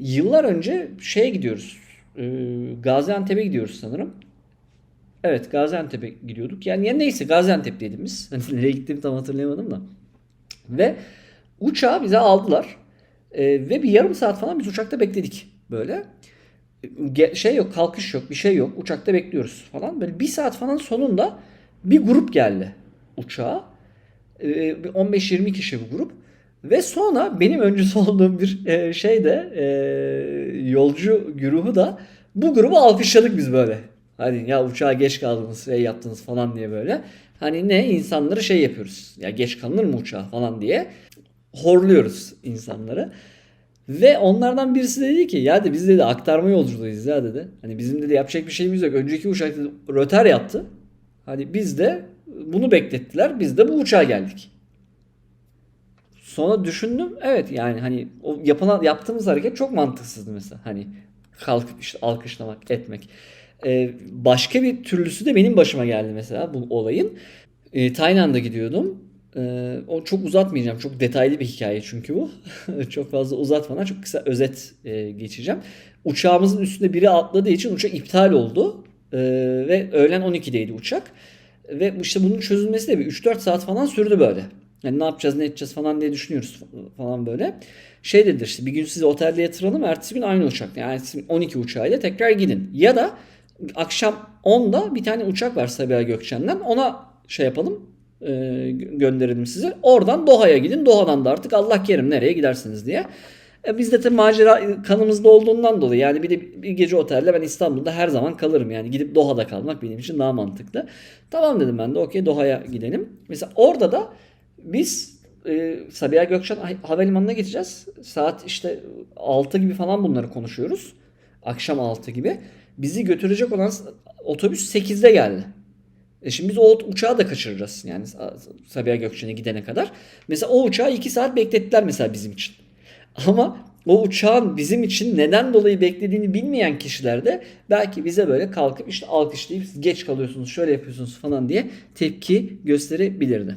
Yıllar önce şeye gidiyoruz. E, Gaziantep'e gidiyoruz sanırım. Evet Gaziantep'e gidiyorduk. Yani ya neyse Gaziantep'teydim biz. Hani nereye gittiğimi tam hatırlayamadım da. Ve uçağı bize aldılar. E, ve bir yarım saat falan biz uçakta bekledik böyle. Ge- şey yok kalkış yok bir şey yok uçakta bekliyoruz falan. Böyle bir saat falan sonunda bir grup geldi uçağa. E, bir 15-20 kişi bir grup. Ve sonra benim öncüsü olduğum bir e, şeyde e, yolcu güruhu da bu grubu alkışladık biz böyle. Hani ya uçağa geç kaldınız şey yaptınız falan diye böyle. Hani ne insanları şey yapıyoruz. Ya geç kalınır mı uçağa falan diye horluyoruz insanları. Ve onlardan birisi dedi ki ya de biz dedi aktarma yolculuğuyuz ya dedi. Hani bizim dedi yapacak bir şeyimiz yok. Önceki uçak dedi, röter yaptı. Hani biz de bunu beklettiler. Biz de bu uçağa geldik. Sonra düşündüm. Evet yani hani o yapılan yaptığımız hareket çok mantıksızdı mesela. Hani kalkıp işte alkışlamak, etmek. Ee, başka bir türlüsü de benim başıma geldi mesela bu olayın. Ee, Tayland'a gidiyordum. Ee, o çok uzatmayacağım. Çok detaylı bir hikaye çünkü bu. çok fazla uzatmadan çok kısa özet e, geçeceğim. Uçağımızın üstünde biri atladığı için uçak iptal oldu. Ee, ve öğlen 12'deydi uçak. Ve işte bunun çözülmesi de bir 3-4 saat falan sürdü böyle. Yani ne yapacağız ne edeceğiz falan diye düşünüyoruz falan böyle. Şey dediler işte bir gün sizi otelde yatıralım ertesi gün aynı uçakta. Yani ertesi gün 12 uçağıyla tekrar gidin. Ya da akşam 10'da bir tane uçak var Sabiha Gökçen'den ona şey yapalım e, gönderelim sizi. Oradan Doha'ya gidin. Doha'dan da artık Allah kerim nereye gidersiniz diye. E, biz de tabii macera kanımızda olduğundan dolayı yani bir de bir gece otelde ben İstanbul'da her zaman kalırım. Yani gidip Doha'da kalmak benim için daha mantıklı. Tamam dedim ben de okey Doha'ya gidelim. Mesela orada da biz e, Sabiha Gökçen Havalimanı'na geçeceğiz. Saat işte 6 gibi falan bunları konuşuyoruz. Akşam 6 gibi. Bizi götürecek olan otobüs 8'de geldi. E şimdi biz o uçağı da kaçıracağız. Yani Sabiha Gökçen'e gidene kadar. Mesela o uçağı 2 saat beklettiler mesela bizim için. Ama o uçağın bizim için neden dolayı beklediğini bilmeyen kişiler de belki bize böyle kalkıp işte alkışlayıp geç kalıyorsunuz şöyle yapıyorsunuz falan diye tepki gösterebilirdi.